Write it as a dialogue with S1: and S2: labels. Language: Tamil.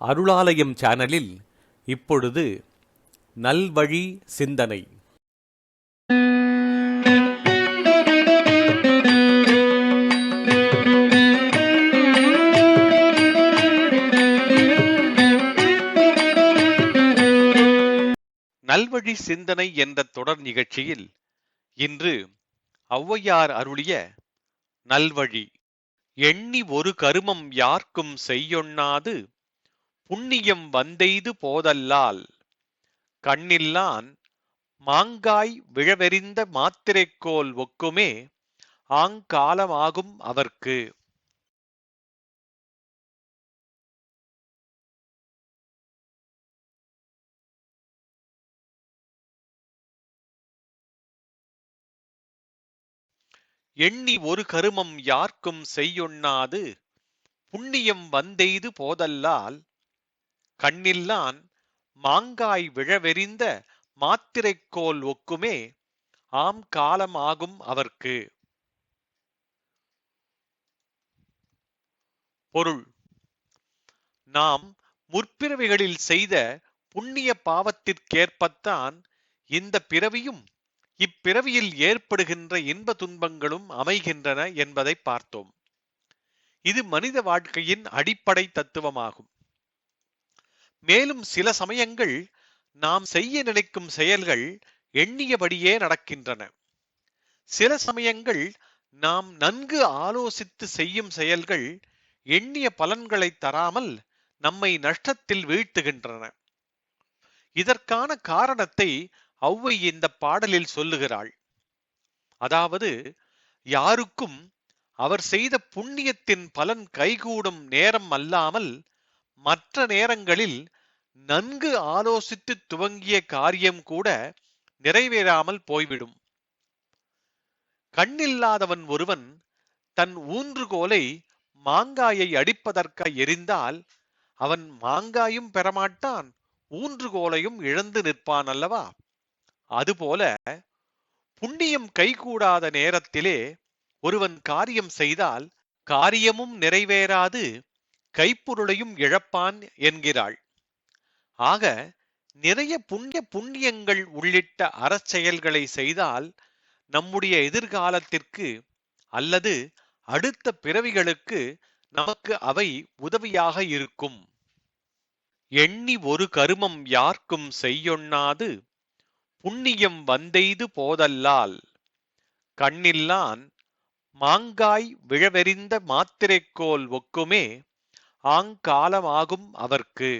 S1: அருளாலயம் சேனலில் இப்பொழுது நல்வழி சிந்தனை.
S2: நல்வழி சிந்தனை என்ற தொடர் நிகழ்ச்சியில் இன்று ஔவையார் அருளிய நல்வழி. எண்ணி ஒரு கருமம் யார்க்கும் செய்யொண்ணாது புண்ணியம் வந்தெய்து போதல்லால் கண்ணில்லான் மாங்காய் விழவெறிந்த மாத்திரைக்கோல் ஒக்குமே ஆங்காலமாகும் அவர்க்கு. எண்ணி ஒரு கருமம் யார்க்கும் செய்யொண்ணாது புண்ணியம் வந்தெய்து போதல்லால் கண்ணில்லான் மாங்காய் விழவெறிந்த மாத்திரைக்கோல் ஒக்குமே ஆம் காலமாகும் அவர்க்கு. பொருள். நாம் முற்பிறவிகளில் செய்த புண்ணிய பாவத்திற்கேற்பத்தான் இந்த பிறவியும் இப்பிறவியில் ஏற்படுகின்ற இன்ப துன்பங்களும் அமைகின்றன என்பதை பார்த்தோம். இது மனித வாழ்க்கையின் அடிப்படை தத்துவமாகும். மேலும் சில சமயங்கள் நாம் செய்ய நினைக்கும் செயல்கள் எண்ணியபடியே நடக்கின்றன. சில சமயங்கள் நாம் நன்கு ஆலோசித்து செய்யும் செயல்கள் எண்ணிய பலன்களை தராமல் நம்மை நஷ்டத்தில் வீழ்த்துகின்றன. இதற்கான காரணத்தை ஔவை இந்த பாடலில் சொல்லுகிறாள். அதாவது யாருக்கும் அவர் செய்த புண்ணியத்தின் பலன் கைகூடும் நேரம் அல்லாமல் மற்ற நேரங்களில் நன்கு ஆலோசித்து துவங்கிய காரியம் கூட நிறைவேறாமல் போய்விடும். கண்ணில்லாதவன் ஒருவன் தன் ஊன்றுகோலை மாங்காயை அடிப்பதற்க எரிந்தால் அவன் மாங்காயும் பெறமாட்டான் ஊன்றுகோலையும் இழந்து நிற்பான் அல்லவா? அதுபோல புண்ணியம் கைகூடாத நேரத்திலே ஒருவன் காரியம் செய்தால் காரியமும் நிறைவேறாது கைப்பொருளையும் இழப்பான் என்கிறாள். ஆக நிறைய புண்ணிய புண்ணியங்கள் உள்ளிட்ட அறச்செயல்களை செய்தால் நம்முடைய எதிர்காலத்திற்கு அல்லது அடுத்த பிறவிகளுக்கு நமக்கு அவை உதவியாக இருக்கும். எண்ணி ஒரு கருமம் யார்க்கும் செய்யொண்ணாது புண்ணியம் வந்தெய்து போதல்லால். கண்ணில்லான் மாங்காய் விழவெறிந்த மாத்திரைக்கோல் ஒக்குமே ஆங்காலமாகும் அவர்க்கு.